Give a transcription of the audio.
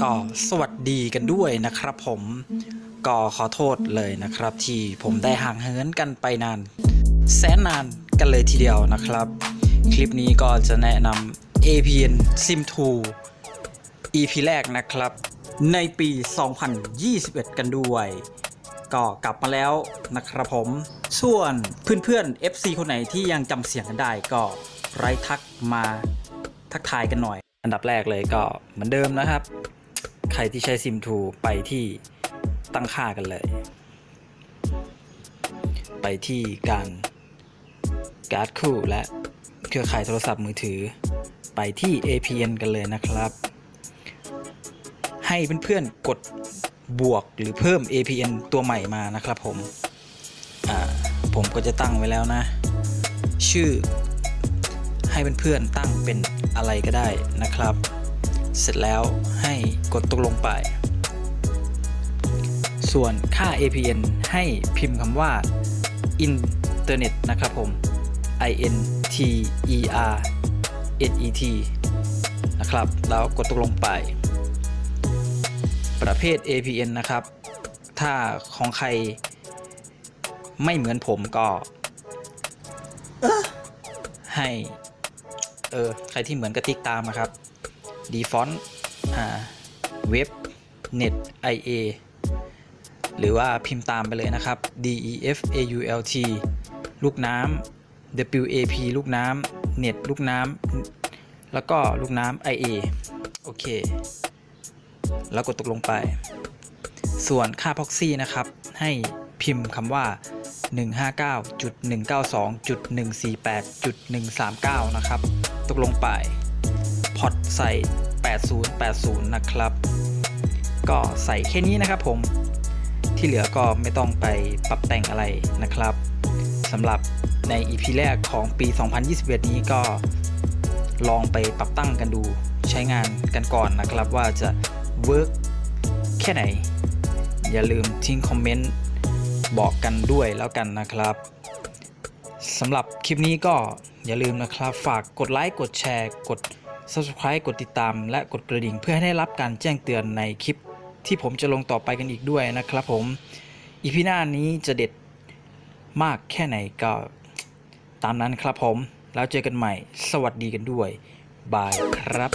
ก็สวัสดีกันด้วยนะครับผม ก็ขอโทษเลยนะครับ ที่ผมได้ห่างเหินกันไปนาน แสนนานกันเลยทีเดียวนะครับ คลิปนี้ก็จะแนะนำ APN Sim 2 EP แรกนะครับ ในปี 2021 กันด้วย ก็กลับมาแล้วนะครับผม ส่วนเพื่อนๆ FC คนไหนที่ยังจำเสียงกันได้ก็ไร้ทักมาทักทายกันหน่อย อันดับแรกเลยก็เหมือนเดิมนะครับ ใครที่ใช้ซิมทูไปที่ตั้งค่ากันเลย ไปที่การการ์ดคู่และเครือข่ายโทรศัพท์มือถือ ไปที่ APN กันเลยนะครับ ให้เพื่อนๆกดบวกหรือเพิ่ม APN ตัวใหม่มานะครับผม ผมก็จะตั้งไว้แล้วนะ ชื่อ ให้เพื่อนๆตั้งเป็นอะไรก็ได้นะครับ เสร็จแล้วให้กดตกลงไป ส่วนค่า APN ให้พิมพ์คำว่าอินเทอร์เน็ตนะครับผม I N T E R N E T นะครับ แล้วกดตกลงไป ประเภท APN นะครับ ถ้าของใครไม่เหมือนผมก็ให้ ออใครที่เหมือนกระติกตามนะครับ default อ่าเว็บ net ia หรือว่าพิมพ์ตามไปเลยนะครับ d e f a u l t ลูกน้ำ w a p ลูกน้ำ net ลูกน้ำแล้วก็ลูกน้ำ ia โอเค แล้วกดตกลงไป ส่วนค่า proxy นะครับ ให้พิมพ์คำว่า 159.192.148.139 นะครับ ตกลงไปพอร์ตใส่ 8080 นะครับ ก็ใส่แค่นี้นะครับผม ที่เหลือก็ไม่ต้องไปปรับแต่งอะไรนะครับสำหรับใน EP แรกของปี 2021 นี้ก็ลองไปปรับตั้งกันดูใช้งานกันก่อนนะครับว่าจะเวิร์กแค่ไหน อย่าลืมทิ้งคอมเมนต์บอกกันด้วยแล้วกันนะครับสำหรับคลิปนี้ก็ อย่าลืมนะครับ ฝากกดไลค์กดแชร์ กด Subscribe กดติดตาม และกดกระดิ่ง เพื่อให้ได้รับการแจ้งเตือนในคลิป ที่ผมจะลงต่อไปกันอีกด้วยนะครับผมอีพีหน้านี้จะเด็ดมากแค่ไหนก็ตามนั้นครับผม แล้วเจอกันใหม่ สวัสดีกันด้วย บายครับ